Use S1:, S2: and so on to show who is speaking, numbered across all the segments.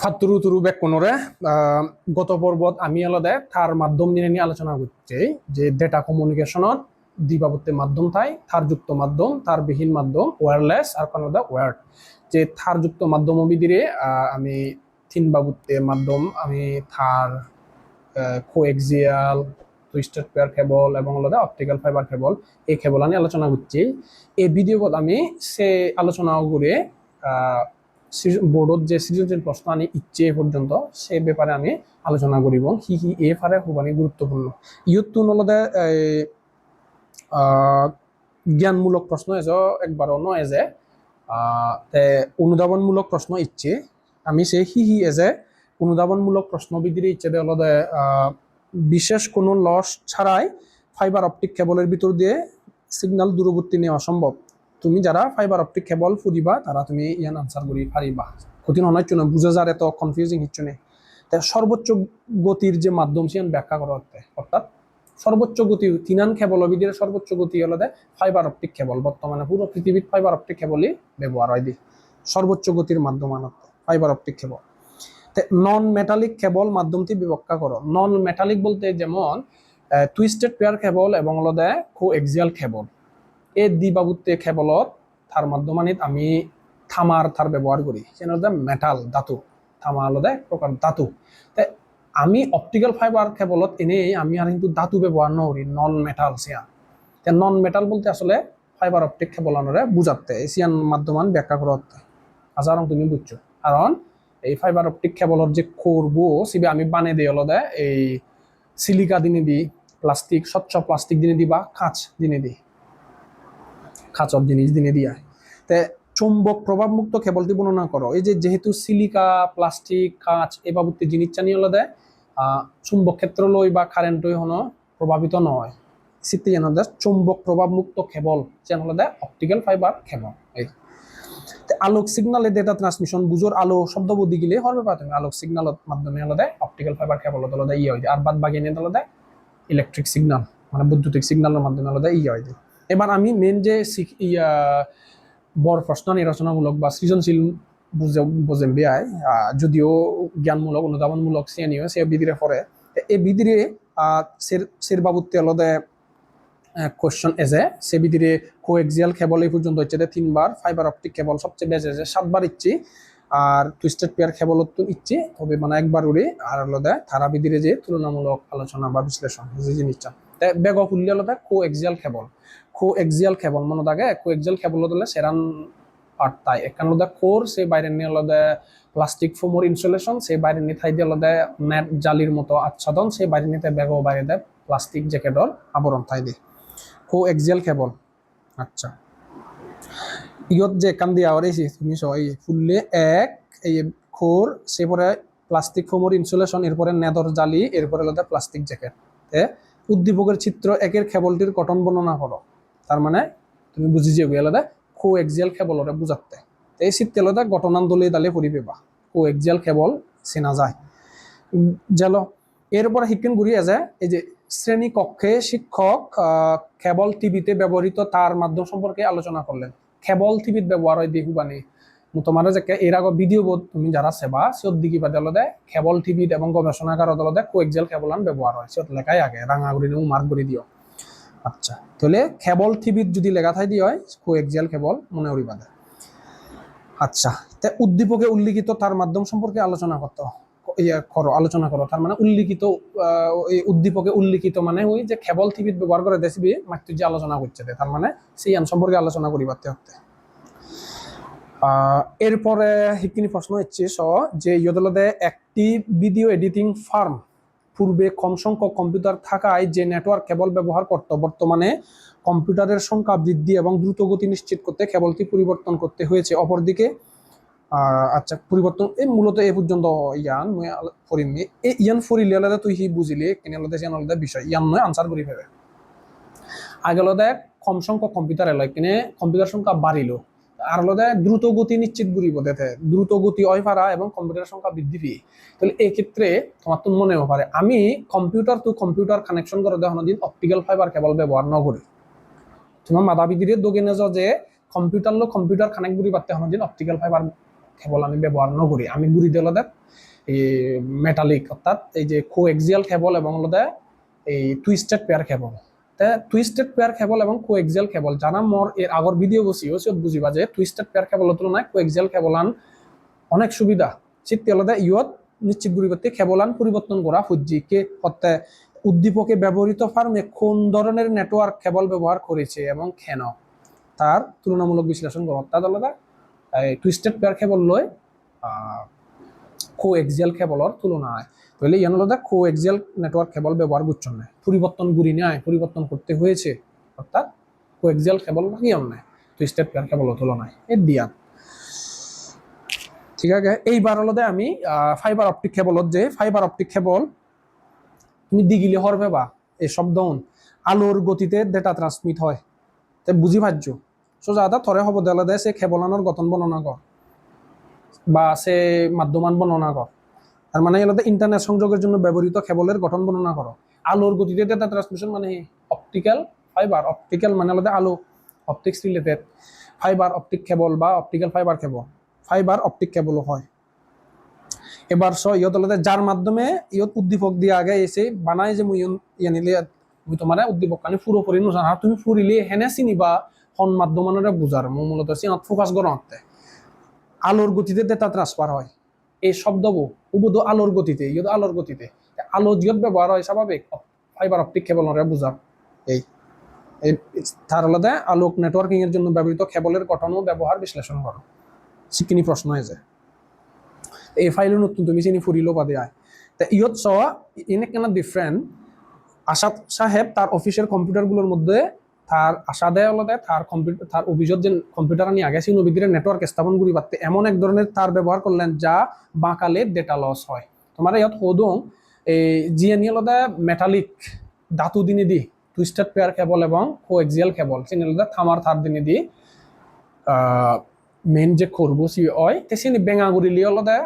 S1: ফাতুরু তুরু bake কোনরে গত পর্বত আমি আলাদা তার মাধ্যম নিয়ে নিয়ে আলোচনা করছি, যে ডেটা কমিউনিকেশনত দিবাবত্তে মাধ্যম থাই থার যুক্ত মাধ্যম তার বিহীন মাধ্যম ওয়্যারলেস আর কোনো ওয়ার্ড যে থার যুক্ত মাধ্যম অবিদিরে আমি তিন বাবুতে মাধ্যম, আমি থার কোএক্সিয়াল টুইস্টেড পেয়ার কেবল এবং আলাদা অপটিক্যাল ফাইবার কেবল এই কেবল আমি আলোচনা করছি। এই ভিডিওত আমি সে আলোচনা করে বোর্ডত যে সৃজনশীল প্রশ্ন আনি ইচ্ছে পর্যন্ত সে ব্যাপারে আমি আলোচনা করিব হি হি এ ফারে খুবানি গুরুত্বপূর্ণ ইয়ত তুন অলদে জ্ঞানমূলক প্রশ্ন এজ একবারও নয় যে তে অনুধাবনমূলক প্রশ্ন ইচ্ছে। আমি সে হি হি এজে অনুধাবনমূলক প্রশ্ন বিধির ইচ্ছে দে অলদে বিশেষ কোনো লস ছাড়াই ফাইবার অপটিক কেবলের ভিতর দিয়ে সিগন্যাল দূরবর্তী নেওয়া সম্ভব তুমি যারা ফাইবার অপটিক কেবল ফুরিবা তারা তুমি ইয়ান আনসার করি পারিবা কঠিন অনার্য না বুঝে যার এত কনফিউজিং হচ্ছে নেই। তাই সর্বোচ্চ গতির যে মাধ্যম সিয়ান ব্যাখ্যা করা হচ্ছে অর্থাৎ সর্বোচ্চ গতি, তিনান কেবল অবিদের সর্বোচ্চ গতি হলো দে ফাইবার অপটিক কেবল বর্তমানে পুরো পৃথিবীর ফাইবার অপটিক কেবলই ব্যবহার হয় দি সর্বোচ্চ গতির মাধ্যম আনতে fibre optic cable non metallic cable মাধ্যমটি ব্যাখ্যা করো নন মেটালিক বলতে যেমন টুইস্টেড পেয়ার কেবল এবং হলো দে কো এক্সিয়াল কেবল এই দিবাবুত্তে কেবলত তার মাধ্যমানিত আমি থামার থার ব্যবহার করি সেন মেটাল ধাতু থামা আলাদা এক প্রকার ধাতু। তাই আমি অপটিক্যাল ফাইবার কেবলত এনেই আমি আর কিন্তু ধাতু ব্যবহার নকরি নন মেটাল সিয়ান তে নন মেটাল বলতে আসলে ফাইবার অপটিক কেবল আনরে বুঝাতে সিয়ান মাধ্যমান ব্যাখ্যা করতে আজারং তুমি বুঝছ কারণ এই ফাইবার অপটিক কেবলত যে করব সিবে আমি বানে দিই আলাদা এই সিলিকা দিনে দিই প্লাস্টিক স্বচ্ছ প্লাস্টিক দিনে দিই বা কাঁচ দিনে দিই খাঁচর জিনিস দিনে দিয়া তে চুম্বক প্রভাবমুক্ত কেবলটি বর্ণনা করো। এই যে যেহেতু সিলিকা, প্লাস্টিক, কাঁচ এ বাবুতে জিনিস হলো দেয় চুম্বক ক্ষেত্র লই বা কারেন্ট লই হনো প্রভাবিত নয়। সিটি যেন চুম্বক প্রভাবমুক্ত কেবল যেন হলো দেয় অপটিক্যাল ফাইবার কেবল। এই। আলোক সিগনালে ডেটা ট্রান্সমিশন বুঝোর আলো শব্দ বুদ্ধি গিলে হরবে পা তুমি আলোক সিগনালত মাধ্যমে হলো দেয় অপটিক্যাল ফাইবার কেবল হলো দেয় ইয়ে হয়। আর বাদ বাকি নিয়ে দেয় ইলেকট্রিক সিগনাল মানে বৈদ্যুতিক সিগনালের মাধ্যমে হলো দেয় ইয়ে হয়। এবার আমি মেন যে ইয়া, বড় প্রশ্ন নির্বাচনামূলক বা সৃজনশীল বুঝে বিয়ায় যদিও জ্ঞানমূলক, অনুধাবনমূলক শ্রেণি সে বিধিরে পড়ে এই বিধিরে সের বাবুতে আলাদা কোয়েশ্চন এজে সে বিধিরে কোএক্সিয়াল কেবল এই পর্যন্ত হচ্ছে তিনবার ফাইবার অপটিক কেবল সবচেয়ে বেজে যে সাতবার ইচ্ছি, আর টুইস্টেড পেয়ার কেবল ইচ্ছি, তবে মানে একবার উড়ে, আর আলাদা তারা বিধিরে যে তুলনামূলক আলোচনা বা বিশ্লেষণ যে জিনিসটা। বেগ ফুললে আলাদা কো এক্সিয়াল কেবল কো এক্সিয়াল কেবল মনে থাকে? কো এক্সিয়াল কেবল দিলে সেরান পার্ট তাই। একান আলাদা কোর সে বাইরে নিয়ে আলাদা প্লাস্টিক ফোমর ইনসুলেশন সে বাইরে নিয়ে থাই দিয়ে আলাদা নেট জালির মতো আচ্ছাদন, সে বাইরে নিতে ব্যাগ বাইরে দেয় প্লাস্টিক জ্যাকেটর আবরণ থাই দিয়ে কো এক্সিয়াল কেবল আচ্ছা। ইয়ত যে কান দিয়া আওয়ারেছি তুমি সবাই ফুললে এক, এই খোর সে পরে প্লাস্টিক ফোমর ইনসুলেশন এরপরে নেদর জালি এরপরে আলাদা প্লাস্টিক জ্যাকেট উদ্দীপকের চিত্র একের খেবলটির গঠন বর্ণনা করো তার মানে তুমি বুঝি যে আলাদা কো এক্সিয়াল খেবলরে বুঝাতে এই আলাদা ঘটনান্দলে দালে পড়ি পেবা। কো এক্সিয়াল খেবল চেনা যায়। জেল এরপর শিক্ষণ ঘুরি আছে, এই যে শ্রেণি কক্ষে শিক্ষক কেবল টিভিতে ব্যবহৃত তার মাধ্যম সম্পর্কে আলোচনা করলেন কেবল টিভিত ব্যবহার হয় দেহুবানি তোমার যে এর আগে ভিডিও বোধ তুমি যারা সেবা সিয়ত দিকি বাদে আলাদা কেবল টিভিত এবং গবেষণাগার আলাদা কোয়েকজেল কেবলান ব্যবহার হয়। সিয়ত লেখাই আগে রাঙা করে দিও মার্ক করে দিও আচ্ছা তাহলে কেবল টিভিত যদি লেখা থাই দিয়ে হয় কোয়েকজেল কেবল মনে করি বাদে। আচ্ছা তে উদ্দীপকে উল্লিখিত তার মাধ্যম সম্পর্কে আলোচনা করতো ইয়ে করো, আলোচনা করো, তার মানে উল্লিখিত উদ্দীপকে উল্লিখিত মানে ওই যে কেবল টিভিত ব্যবহার করে দেশবি মাত্র যে আলোচনা করছে তার মানে সেই আন সম্পর্কে আলোচনা করি পারতে হতে। এরপরে সেইখিনি প্রশ্ন হচ্ছে, স, যে ইয়দলদে একটি ভিডিও এডিটিং ফার্ম পূর্বে কম সংখ্যক কম্পিউটার থাকায় যে নেটওয়ার্ক কেবল ব্যবহার করত, বর্তমানে কম্পিউটারের সংখ্যা বৃদ্ধি এবং দ্রুত গতি নিশ্চিত করতে কেবলটি পরিবর্তন করতে হয়েছে। অপরদিকে আচ্ছা পরিবর্তন, এই মূলত এ পর্যন্ত, ইয়ান, মই ফরিমনি এই ইয়ান ফরিলে আলাদা তুই হি বুঝিলে, কেন আলাদা সিয়ান আলাদা বিষয়। ইয়ান নয়, আনসার করি ফেবে আগে আলাদা কম সংখ্যক কম্পিউটার এলাই কিনে কম্পিউটার সংখ্যা বাড়িলো আর হলো দ্রুত গতি নিশ্চিত করিব দেতে দ্রুত গতি হয় এবং কম্পিউটার সংখ্যা বৃদ্ধি পেয়ে। তাহলে এই ক্ষেত্রে তোমার তো মনে পারে আমি কম্পিউটার টু কম্পিউটার কানেকশন করে দেওয়া দিন অপটিক্যাল ফাইবার কেবল ব্যবহার ন করি তোমার মাথা বিদিরে দোগে নেজ যে কম্পিউটার লো কম্পিউটার কানেক্ট করি পারতে দিন অপটিক্যাল ফাইবার কেবল আমি ব্যবহার নকরি আমি গুড়ি দিয়ে আলাদা এই মেটালিক অর্থাৎ এই যে কো এক্সিয়াল কেবল এবং আলাদা এই twisted pair cable twisted pair cable এবং কো এক্সিয়াল কেবল জানা মোর এর আগর ভিডিও বসি ওসব বুঝিবা যে টুইস্টেড পেয়ার কেবল তুলনায় কো এক্সিয়াল কেবল আন অনেক সুবিধা। চিত্তি আলাদা, ইয়ত নিশ্চিত গুড়ি করতে কেবলান পরিবর্তন করা কে হত্যা উদ্দীপকে ব্যবহৃত ফার্মে কোন ধরনের নেটওয়ার্ক কেবল ব্যবহার করেছে এবং কেন? তার তুলনামূলক বিশ্লেষণ করো। অর্থাৎ আলাদা টুইস্টেড পেয়ার কেবল লয় কো এক্সিয়াল কেবলর তুলনায়। তাহলে ইয়ান আলাদা কো এক্সিয়াল নেটওয়ার্ক কেবল ব্যবহার করছেন না। পরিবর্তন গুড়ি নেয় পরিবর্তন করতে হয়েছে। অর্থাৎ কো এক্সিয়াল কেবল লাগিয়ে নাই টুইস্টেড পেয়ার কেবল তুলনায় এর দিয়া। ঠিক আছে, এইবার আলাদা আমি ফাইবার অপটিক কেবলত যে ফাইবার অপটিক কেবল তুমি দিগিলে হরবে বা, এই শব্দ আলোর গতিতে ডেটা ট্রান্সমিট হয়। তে বুঝি পারছ? সোজা আদা থরে হব দেলা দেয় সে খেবলানোর গঠন বর্ণনা কর বা, সে মাধ্যমান বর্ণনা কর তার মানে এলাদা ইন্টারনেট সংযোগের জন্য ব্যবহৃত কেবলের গঠন বর্ণনা করো। আলোর গতিতে ডেটা ট্রান্সমিশন মানে অপটিক্যাল ফাইবার অপটিক্যাল মানে আলাদা আলো optics related fibre optic cable বা optical fibre cable fibre optic কেবলও হয়। এবার স ইয়ত আলাদা যার মাধ্যমে ইয়ত উদ্দীপক দিয়ে আগে এসে বানায় যে মুই ইয়ে নিলে মুই তোমার উদ্দীপক কানি পুরোপুরি নুসান। আর তুমি ফুরিলে হেনে চিনিবা হন মাধ্যমানরে বুঝার। মো মূলত চিনত ফোকাস করতে আলোর গতিতে ডেটা ট্রান্সফার হয়। এই শব্দবো উবুদ আলোর গতিতে ইয়ত আলোর গতিতে। আলো জিয়ত ব্যবহার হয় স্বাভাবিক ফাইবার অপটিক কেবলরে বুঝার এই এই তার আলাদা আলোক নেটওয়ার্কিং এর জন্য ব্যবহৃত কেবলের গঠন ও ব্যবহার বিশ্লেষণ করো সিকিনি প্রশ্ন হয়ে যায় এই ফাইলের নতুন তুমি চিনি ফুরিলেও বাদে আয় তা ইয়ত চাওয়া ইনে কেন ডিফারেন্ট আশাদ সাহেব তার অফিসের কম্পিউটারগুলোর মধ্যে তার আশা দেয় আলাদা তার কম্পিউটার তার অভিযোগ যে কম্পিউটার নিয়ে আগে সেই নবীদের নেটওয়ার্ক স্থাপন করি পারতে এমন এক ধরনের তার ব্যবহার করলেন যা বাঁকালে ডেটা লস হয়। তোমার ইয়াত হদং এই জিএ নিয়ে আলাদা মেটালিক ধাতু দিনে দি টুইস্টেড পেয়ার কেবল এবং কোএক্সিয়াল কেবল চিনি আলাদা থামার তার দিনে দি মেইন যে করব সি হয়, তে সিনি বেঙা গুড়িলি আলাদা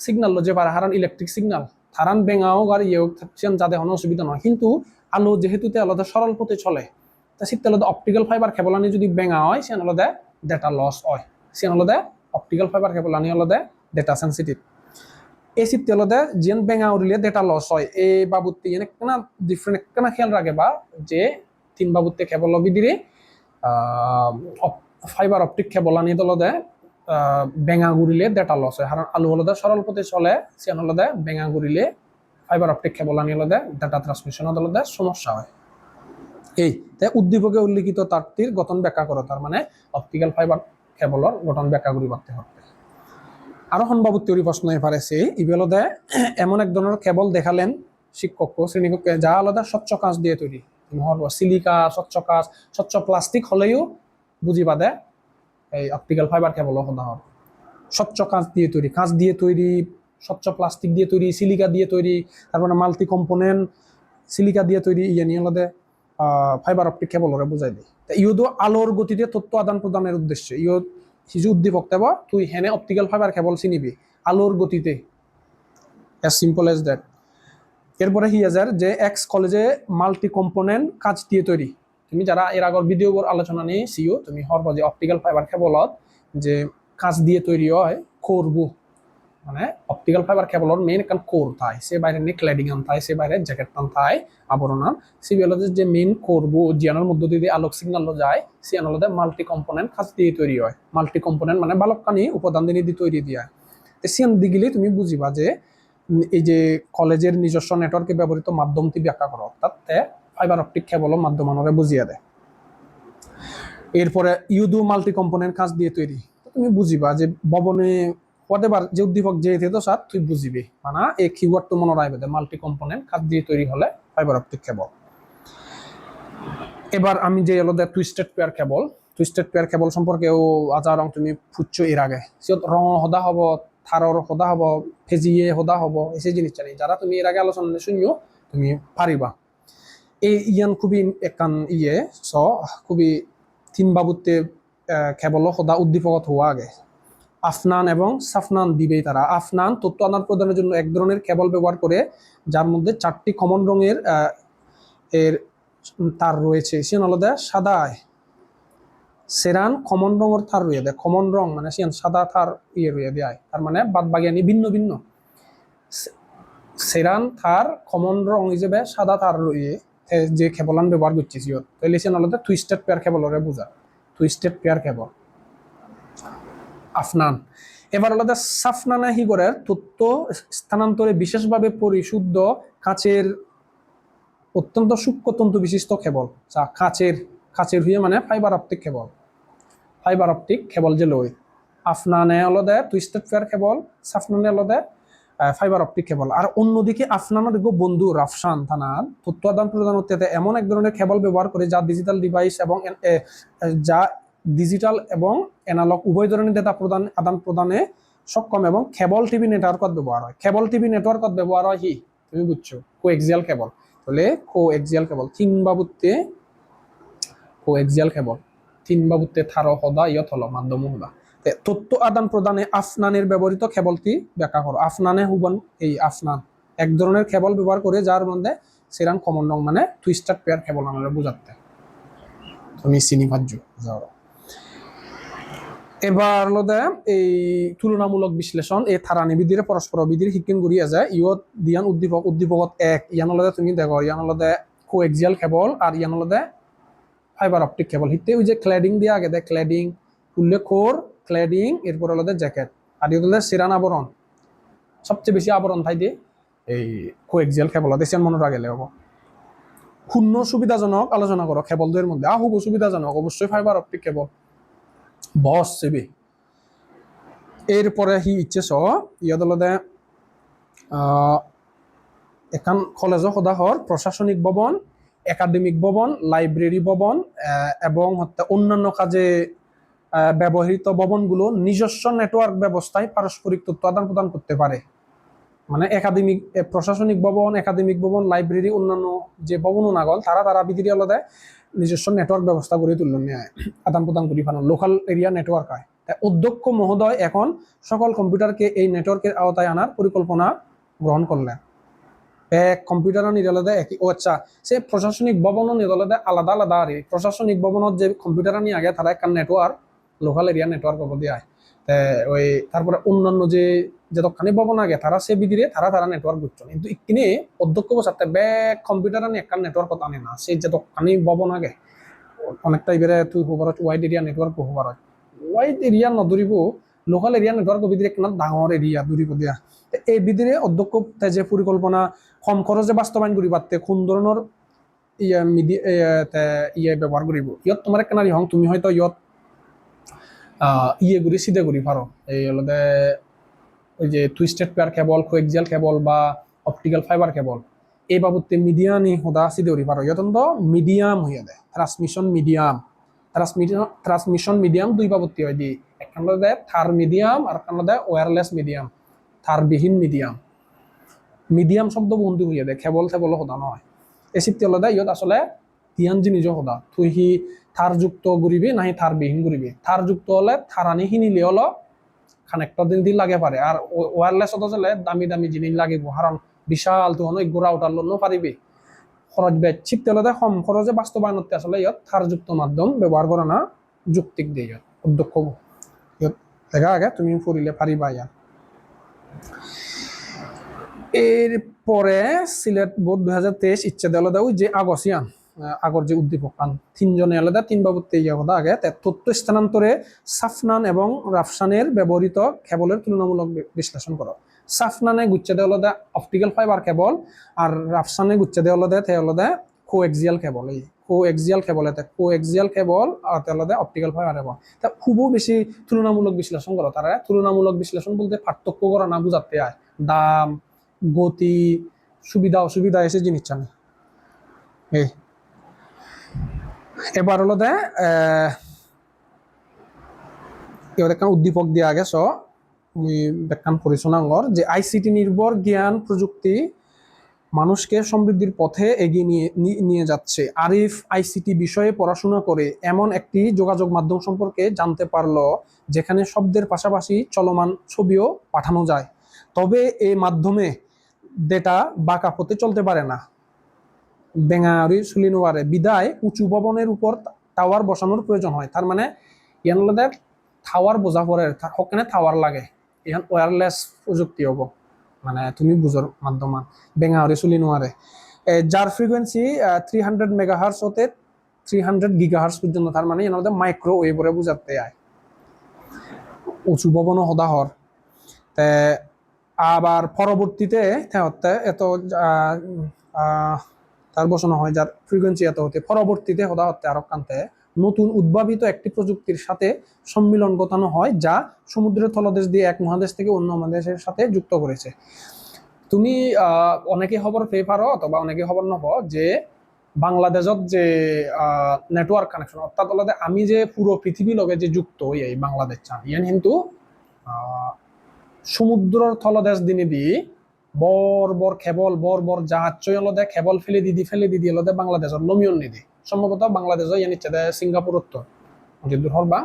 S1: সিগনাল যে পারে হারান ইলেকট্রিক সিগনাল হারান বেঙাও আর ইয়েও যাদের কোনো অসুবিধা নয় কিন্তু আলো যেহেতু তে আলাদা সরল পথে চলে তা শীত আলাদা অপটিক্যাল ফাইবার কেবলানি যদি বেঙা হয় সে আলাদা ডেটা লস হয়। সে আলাদা অপটিক্যাল ফাইবার কেবলানি আলাদা ডেটা সেন্সিটিভ এই শীত আলাদা যেন বেঙা উড়িলে ডেটা লস হয়। এই বাবুতে এনে কেনা ডিফারেন্ট কেনা খেয়াল রাখে বা যে তিন বাবুতে কেবল বিদিরে ফাইবার অপটিক কেবলানি দলদে বেঙা ঘুরিলে ডেটা লস হয়। কারণ আলু হলদে সরল পথে চলে সিয়ান হলদে বেঙা ঘুরিলে ফাইবার অপটিক কেবল আনি হলদে ডেটা ট্রান্সমিশন হলদে সমস্যা হয়। এই তাই উদ্দীপকে উল্লিখিত তারটির গঠন ব্যাখ্যা করো তার মানে অপটিক্যাল ফাইবার কেবলর গঠন ব্যাখ্যা করি পারতে হবে আরও সম্ভাবত তৈরি প্রশ্ন এফারে সেই ইবেলদে এমন এক ধরনের কেবল দেখালেন শিক্ষক শ্রেণীকক্ষে যা আলাদা স্বচ্ছ কাঁচ দিয়ে তৈরি সিলিকা স্বচ্ছ কাঁচ, স্বচ্ছ প্লাস্টিক হলেও বুঝি বাদে এই অপটিক্যাল ফাইবার কেবল উদাহরণ স্বচ্ছ কাঁচ দিয়ে তৈরি কাঁচ দিয়ে তৈরি স্বচ্ছ প্লাস্টিক দিয়ে তৈরি সিলিকা দিয়ে তৈরি তারপরে মাল্টি কম্পোনেন্ট সিলিকা দিয়ে তৈরি ইয়ে নিয়ে আলাদা ফাইবার অপটিক কেবলরে বুঝাই দিই। তা ইউদো আলোর গতিতে তথ্য আদান প্রদানের উদ্দেশ্যে ইউ হিজু উদ্দীপক দেব তুই হেনে অপটিক্যাল ফাইবার কেবল চিনিবি, আলোর গতিতে। অ্যাজ সিম্পল এজ দ্যাট এরপরে হি হাজার যে এক্স কলেজে মাল্টি কম্পোনেন্ট কাঁচ দিয়ে তৈরি। তুমি যারা এর আগর ভিডিওর আলোচনা নিয়ে সিও তুমি হরব যে অপটিক্যাল ফাইবার কেবলত যে কাঁচ দিয়ে তৈরি হয়, করব। মানে অপটিক্যাল ফাইবার কেবলর মেইন একটা কোর থাই সে বাইরে নে ক্ল্যাডিং আন থাই সে বাইরে জ্যাকেট টান থাই আবরণ আন। যে মেইন করব জিয়ানোর মধ্য দিয়ে আলোক সিগন্যাল যায় সে আনলদে মাল্টি কম্পোনেন্ট কাঁচ দিয়ে তৈরি হয়। মাল্টি কম্পোনেন্ট মানে বালককানি উপাদান দিয়ে তৈরি দিয়া। তো সিয়ান দিগিলে তুমি বুঝিবা যে এই যে কলেজের নিজস্ব নেটওয়ার্কে ব্যবহৃত মাধ্যমটি ব্যাখ্যা করো অর্থাৎ ফাইবার অপটিক কেবল মাধ্যমানরে বুঝিয়ে দেয় এরপরে ইউদু মাল্টি কম্পোনেন্ট কাজ দিয়ে তৈরি তুমি বুঝিবা যে ভবনে হোয়াটেভার যে উদ্দীপক যে তো সার তুই বুঝিবি। মানে এই কিওয়ার্ড তো মনে রাখবে মাল্টি কম্পোনেন্ট কাজ দিয়ে তৈরি হলে ফাইবার অপটিক কেবল এবার আমি যে এলো দে twisted pair cable twisted pair cable সম্পর্কেও আজার রং তুমি ফুটছো এর আগে। সিয়ত রং হদা হব থারর হদা হব, ফেজিয়ে হদা হব এই জিনিস জানি। যারা তুমি এর আগে আলোচনা শুনিও তুমি পারিবা এই ইয়ান খুবই একান ইয়ে চ, খুবই তিন বাবুতে কেবল সদা উদ্দীপকত হওয়া আগে। আফনান এবং সাফনান দিবেই তারা। আফনান তথ্য আদান প্রদানের জন্য এক ধরনের কেবল ব্যবহার করে, যার মধ্যে চারটি কমন রঙের এর তার রয়েছে। সে আলাদা, সাদায়। সেরান কমন রঙের থার রুয়ে দেয়। কমন রং মানে সিয়ান সাদা থার ইয়ে রুয়ে দেয়। তার মানে বাদ বাগিয়ানি ভিন্ন। ভিন্ন সেরান থার কমন রং হিসেবে সাদা থার রুয়ে যে কেবলান ব্যবহার করছি তাহলে সিয়ান আলাদা টুইস্টেড পেয়ার কেবলরে বোঝা। Twisted pair cable. আফনান। এবার আলাদা সাফনানা হিগরের তথ্য স্থানান্তরে বিশেষভাবে পরিশুদ্ধ কাচের অত্যন্ত সূক্ষ্মতন্তু বিশিষ্ট কেবল, যা কাচের কাচের হয়ে মানে fibre optic cable. Fibre optic cable যে লই আফনানে আলাদা টুইস্টেড পেয়ার কেবল, সাফনানে আলাদা ফাইবার অপটিক কেবল। আর অন্যদিকে দেখব বন্ধু রাফসান থানার তথ্য আদান প্রদান করতে এমন এক ধরনের কেবল ব্যবহার করে যা ডিজিটাল ডিভাইস এবং যা ডিজিটাল এবং অ্যানালগ উভয় ধরনের ডেটা প্রদান, আদান প্রদানে সক্ষম এবং কেবল টিভি নেটওয়ার্কত ব্যবহার হয়। কেবল টিভি নেটওয়ার্কত ব্যবহার হয় হি তুমি বুঝছ কো এক্সিয়াল কেবল বলে কো এক্সিয়াল কেবল তিন বাবুতে কো এক্সিয়াল কেবল তিন বাবুতে থার সদা ইয়ত হল মাধ্যম তে তথ্য আদান প্রদানে আফনানের ব্যবহৃত কেবলটি ব্যাখ্যা করো। আফনানে হুবন, এই আফনান, এক ধরনের কেবল ব্যবহার করে যার মধ্যে সেরান কমন রং মানে টুইস্টার পেয়ার কেবল আমরা বুঝাতে। তুমি চিনি পাচ্ছ? যাও। এবার হলদে এই তুলনামূলক বিশ্লেষণ, এই থারানি বিধিরে পরস্পর বিধির শিক্ষণ করিয়া যায় ইয়ত দিয়ান উদ্দীপক, উদ্দীপকত এক ইয়ান হলদে তুমি দেখো ইয়ান হলদে কো এক্সিয়াল কেবল আর ইয়ান হলদে ফাইবার অপটিক কেবল হিতে ওই যে ক্ল্যাডিং দিয়া আগে দেয় ক্ল্যাডিং উল্লেখ কোর ক্ল্যাডিং এরপর হলদে জ্যাকেট আর ইয়ে হলদে সিরান আবরণ সবচেয়ে বেশি আবরণ থাই দিয়ে এই কো এক্সিয়াল কেবল দেশিয়ান মনে রাখে হব। শূন্য সুবিধাজনক আলোচনা করো কেবল দুয়ের মধ্যে। আহুব সুবিধাজনক অবশ্যই ফাইবার অপটিক কেবল বস চেবি এরপরে সি ইচ্ছে চ ইয়াদ হলদে এখন কলেজৰ সদাহৰ প্ৰশাসনিক ভৱন একাডেমিক ভবন লাইব্রেরি ভবন এবং অন্যান্য কাজে ব্যবহৃত ভবনগুলো নিজস্ব নেটওয়ার্ক ব্যবস্থায় পারস্পরিক তথ্য আদান প্রদান করতে পারে। মানে একাডেমিক প্রশাসনিক ভবন একাডেমিক ভবন লাইব্রেরি অন্যান্য যে ভবন নাগল, তারা তারা বিধি আলাদা নিজস্ব নেটওয়ার্ক ব্যবস্থা গড়ে তুলল নেয় আদান প্রদান করি ফানো লোকাল এরিয়া নেটওয়ার্ক হয় তাই অধ্যক্ষ মহোদয় এখন সকল কম্পিউটারকে এই নেটওয়ার্কের আওতায় আনার পরিকল্পনা গ্রহণ করলেন। এক কম্পিউটার নিরালাদা, একই ও আচ্ছা সে প্রশাসনিক ভবন নিরালাদা আলাদা আলাদা আর। প্রশাসনিক ভবনত যে কম্পিউটার নিয়ে আগে, তারা একটা নেটওয়ার্ক লোকাল এরিয়া নেটওয়ার্ক দিয়ে তে ওই তারপরে অন্যান্য যে যে দোকানি ভবন আগে তারা সে বিদিরে তারা তারা নেটওয়ার্ক বুঝছ কিন্তু ইকিনে অধ্যক্ষ বসাতে ব্যাগ কম্পিউটার নিয়ে একটা নেটওয়ার্ক আনে না। সেই যে দোকানি ভবন আগে, অনেকটা ইবেরে তুই হবার ওয়াইড এরিয়া নেটওয়ার্ক হবার ওয়াইড এরিয়া নদরিব লোকাল এরিয়া নেটওয়ার্ক বিদিরে একটা ডাঙর এরিয়া দূরিব দিয়া। এই বিদিরে অধ্যক্ষ যে পরিকল্পনা কম খরচে বাস্তবায়ন করি পারতে কোন ধরনের ইয়ে মিডি ইয়ে ব্যবহার করিব ইয়ত তোমার একটা নারী হং, তুমি হয়তো ইয়ত ইয়ে করি, সিধে করি পারো এই হলদে ওই যে twisted pair cable coaxial cable বা অপটিক্যাল ফাইবার কেবল এই বাবদতে মিডিয়ানি হোদা সিধে করি পারো ইয়তন্ত মিডিয়াম হইয়া দেয় ট্রান্সমিশন মিডিয়াম ট্রান্সমিশন মিডিয়াম দুই বাবদটি হয়, দি। একখান দেয় থার মিডিয়াম আর একখান দেয় ওয়্যারলেস মিডিয়াম থারবিহীন মিডিয়াম মিডিয়াম শব্দ বন্ধু হইয়া দেয় কেবল কেবল সদা নহয়। এই চিত্তি হলদে ইয়ত আসলে তিয়ান জিনিস সদা তুই সি থার যুক্ত করিবি নাহি থার বিহীন করিবি থার যুক্ত হলে থারানি হিনিলে হলো কানেক্টর দিন দিন লাগে পারে আর ওয়্যারলেস হতে চলে দামি দামি জিনিস লাগিব। কারণ বিশাল তুই অনেক গোড়া উঠার লন্য পারিবি খরচ ব্যয় চিত্তে হলে কম খরচে বাস্তবায়নতে আসলে ইয়াত থার যুক্ত মাধ্যম ব্যবহার করে না যুক্তিক দিয়ে ইয়াত। উদ্যোগ ইয়াত দেখা আগে তুমি ফুরিলে পারিবা ইয়াত। এরপরে সিলেট বোর্ড দুই হাজার তেইশ ইচ্ছা দেওয়া ওই যে আগসিয়ান আগর যে উদ্দীপক পান তিনজনে আলাদা, তিন বাবুতে ইয়া কথা আগে। তথ্য স্থানান্তরে সাফনান এবং রাফসানের ব্যবহৃত কেবলের তুলনামূলক বিশ্লেষণ করো। সাফনানে গুচ্ছে দেওয়া আলাদা অপটিক্যাল ফাইবার কেবল, আর রাফসানে গুচ্ছে দেওয়া আলাদা, তে আলাদা কো এক্সিয়াল কেবল। এই কো এক্সিয়াল কেবল এতে কো এক্সিয়াল কেবল, আর তে আলাদা অপটিক্যাল ফাইবার কেবল। তা খুবও বেশি তুলনামূলক বিশ্লেষণ করো। তারা তুলনামূলক বিশ্লেষণ বলতে পার্থক্য করা না বুঝাতে হয় দাম, গতি, সুবিধা, অসুবিধা এসে জিনিস জানে। এই এবার হলো দে একটা উদ্দীপক দিয়া গেছ মুই ব্যাখ্যান পরিচালনাঙ্গর যে আইসিটি নির্ভর জ্ঞান, প্রযুক্তি মানুষকে সমৃদ্ধির পথে এগিয়ে নিয়ে নিয়ে যাচ্ছে। আরিফ আইসিটি বিষয়ে পড়াশোনা করে এমন একটি যোগাযোগ মাধ্যম সম্পর্কে জানতে পারল, যেখানে শব্দের পাশাপাশি চলমান ছবিও পাঠানো যায়। তবে এই মাধ্যমে ডেটা বাঁকা পথে চলতে পারে না। বেঙারি সুলিনোয়ারে বিদায় উঁচু ভবনের উপর টাওয়ার বসানোর প্রয়োজন হয়। তার মানে ইয়ান হলে টাওয়ার বোঝা পরে সকেনে টাওয়ার লাগে। ইয়ান ওয়্যারলেস প্রযুক্তি হ'ব। মানে তুমি বুজৰ মাধ্যমত বেঙাহৰি চলি নোৱাৰে এ, যাৰ frequency three hundred mega hertz হতে থ্রি হান্ড্রেড গিগা হার্স পর্যন্ত তার মানে এর মধ্যে মাইক্রোওয়েভরে বুঝাতে আয়। উঁচু ভবন সদাহর। তে আবার পরবর্তীতে এত তার বসানো হয়, যার ফ্রিকোয়েন্সি এত হতে, পরবর্তীতে সদা হতে আরও কান্তে নতুন উদ্ভাবিত একটি প্রযুক্তির সাথে সম্মিলন ঘটানো হয়, যা সমুদ্রের তলদেশ দিয়ে এক মহাদেশ থেকে অন্য মহাদেশের সাথে যুক্ত করেছে। তুমি অনেকে খবর পেয়ে পারো অথবা অনেকে খবর নহ যে বাংলাদেশত যে নেটওয়ার্ক কানেকশন অর্থাৎ হলো আমি যে পুরো পৃথিবী লগে যে যুক্ত হই এই বাংলাদেশ চান, ইয়ান কিন্তু সমুদ্রের তলদেশ দিনে দি বর বর খেবল, বর বর জাহাজ চই হলো দে, খেবল ফেলে দিদি ফেলে দিদি হলো দে বাংলাদেশত লমিয়ন নিদি সম্ভবত বাংলাদেশত ইয়ান ইচ্ছে দে সিঙ্গাপুরত তো যে দূর হরবা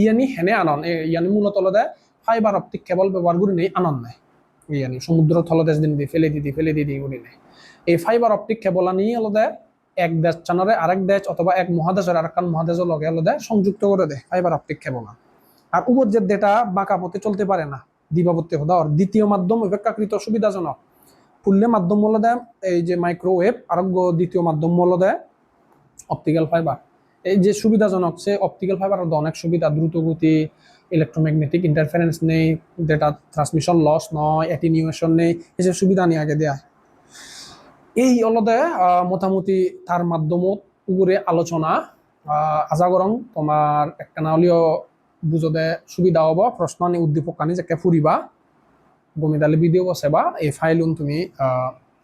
S1: ইয়ানি হেনে আনন ইয়ানি মূলত হলো দে ফাইবার অপটিক কেবল ব্যবহার করি নেই, আনন নাই। ইয়ানি সমুদ্র তলদেশ দিন দি ফেলে দিদি ফেলে দিদি করি নেই। এই ফাইবার অপটিক কেবল আনি হলো দে এক দেশ চানরে আরেক দেশ অথবা এক মহাদেশের আরেকখান মহাদেশের লগে হলো দে সংযুক্ত করে দেয় ফাইবার অপটিক কেবল আর উপর যে ডেটা বাঁকা পথে চলতে পারে না দিবাবর্তী হদা। আর দ্বিতীয় মাধ্যম অপেক্ষাকৃত সুবিধাজনক। পুল্লে মাধ্যম হলো দেয় এই যে মাইক্রোওয়েভ আরোগ্য দ্বিতীয় মাধ্যম হলো দেয় অপটিক্যাল ফাইবার এই যে সুবিধাজনক, সে অপটিক্যাল ফাইবার অনেক সুবিধা। দ্রুত গতি ইলেকট্রোম্যাগনেটিক ইন্টারফারেন্স নেই ডেটা ট্রান্সমিশন লস নয় অ্যাটিনিউয়েশন নেই এসব সুবিধা নিয়ে আগে দেয়া। এই অলদে মোটামুটি তার মাধ্যমত উপরে আলোচনা। করং তোমার একটা না হলেও বুঝতে সুবিধা হব। প্রশ্ন আনি উদ্দীপক আনি যাকে ফুরিবা গমিদালি ভিডিও সেবা এই ফাইলুন তুমি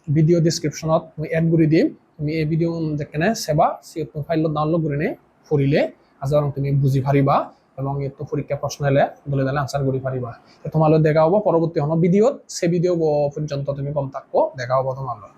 S1: ভিডিও ডিসক্রিপশনত মই এড কৰি দিম। তুমি এই ভিডিও যেখানে সেবা সে ফাইলত ডাউনলোড করে নে ফুরিলে আজরং তুমি বুঝি পারিবা এবং এত পরীক্ষা প্রশ্ন এলে দলে দলে আনসার কৰি পাৰিবা। তোমালৈ দেখা হ'ব পৰৱৰ্তী সময় ভিডিঅ'ত সে ভিডিঅ' পৰ্যন্ত তুমি গম থাকব দেখা হ'ব তোমালৈ।